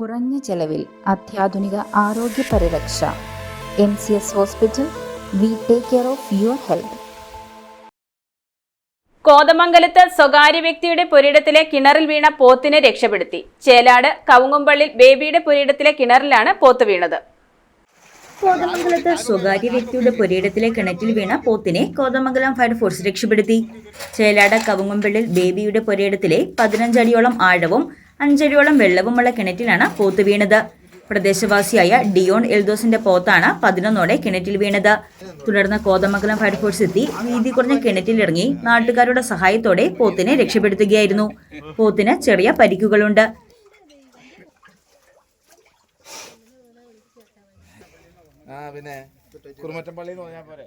കുറഞ്ഞ ചെലവിൽ അത്യാധുനിക ആരോഗ്യ പരിരക്ഷ. M C S hospital we take care of your health. കോതമംഗലത്ത് സ്വകാര്യ വ്യക്തിയുടെ പുരയിടത്തിലെ കിണറിൽ വീണ പോത്തിനെ രക്ഷപ്പെടുത്തി. ചേലാട് കവുങ്ങുംപള്ളിൽ ബേബിയുടെ പുരയിടത്തിലെ കിണറിലാണ് പോത്ത് വീണത്. കോതമംഗലത്ത് സ്വകാര്യ വ്യക്തിയുടെ പുരയിടത്തിലെ കിണറ്റിൽ വീണ പോത്തിനെ കോതമംഗലം ഫയർഫോഴ്സ് രക്ഷപ്പെടുത്തി. ചേലാട് കവുങ്ങുംപള്ളിൽ ബേബിയുടെ പുരയിടത്തിലെ പതിനഞ്ചടിയോളം ആഴവും അഞ്ചടിയോളം വെള്ളവുമുള്ള കിണറ്റിലാണ് പോത്ത് വീണത്. പ്രദേശവാസിയായ ഡിയോൺ എൽദോസിന്റെ പോത്താണ് പതിനൊന്നോടെ കിണറ്റിൽ വീണത്. തുടർന്ന് കോതമംഗലം ഫയർഫോഴ്സ് എത്തി. വീതി കുറഞ്ഞ കിണറ്റിലിറങ്ങി നാട്ടുകാരുടെ സഹായത്തോടെ പോത്തിനെ രക്ഷപ്പെടുത്തുകയായിരുന്നു. പോത്തിന് ചെറിയ പരിക്കുകളുണ്ട്. ആ പിന്നെ കുറുമറ്റം പള്ളി എന്ന് പറഞ്ഞാൽ പോരെ.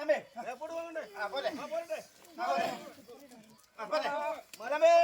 ആ പോരെ. ആ പോരെ. ആ പോരെ. മലമേ.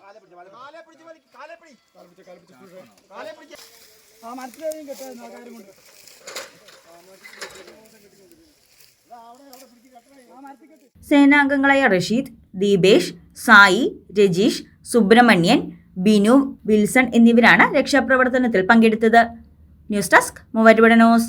കാലെ പിടിച്ച് വലി കാലെ പിടിച്ച് വലി കാലെ പിടി കാലെ പിടിച്ച് സേനാംഗങ്ങളായ റഷീദ് ദീപേഷ് സായി രജീഷ് സുബ്രഹ്മണ്യൻ ബിനു വിൽസൺ എന്നിവരാണ് രക്ഷാപ്രവർത്തനത്തിൽ പങ്കെടുത്തത്. News desk Muvattupuzha news.